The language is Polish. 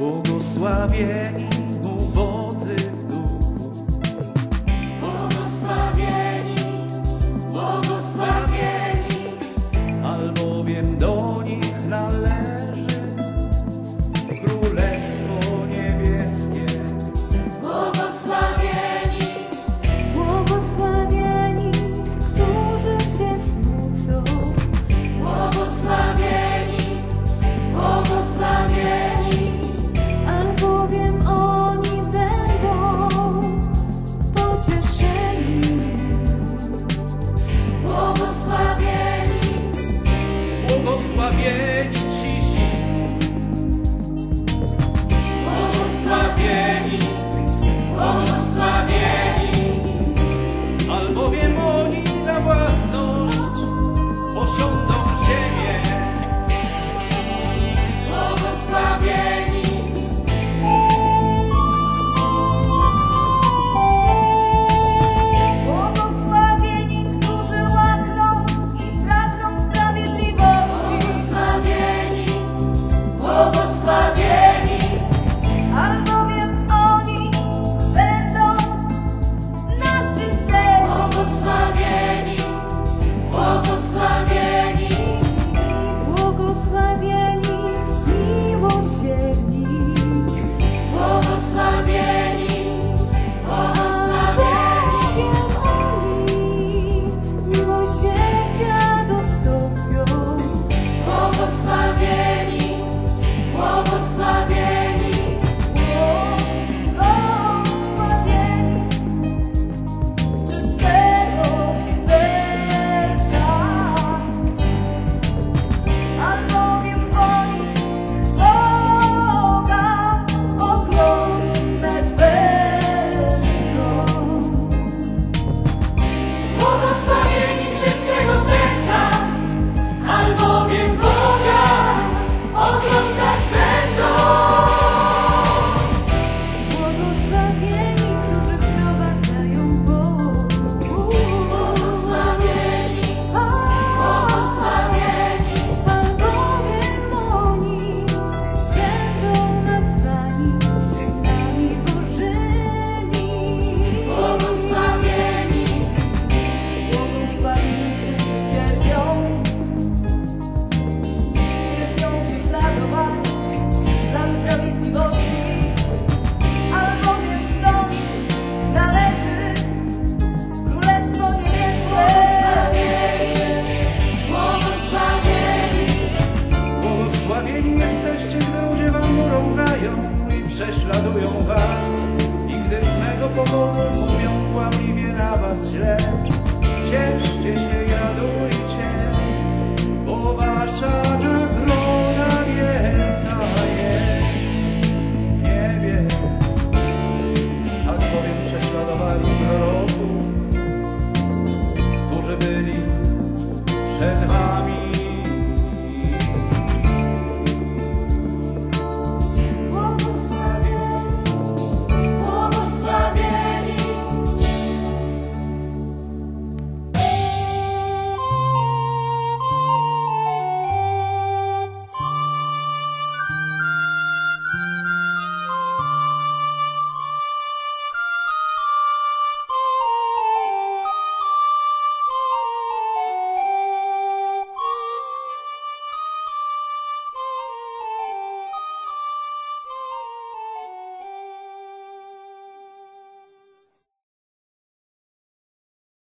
błogosławieni. bien. mówią kłamliwie na was źle. Się, radujcie, bo wasza nagroda wielka jest w niebie. Tak bowiem prześladowali proroków, którzy byli przed wami.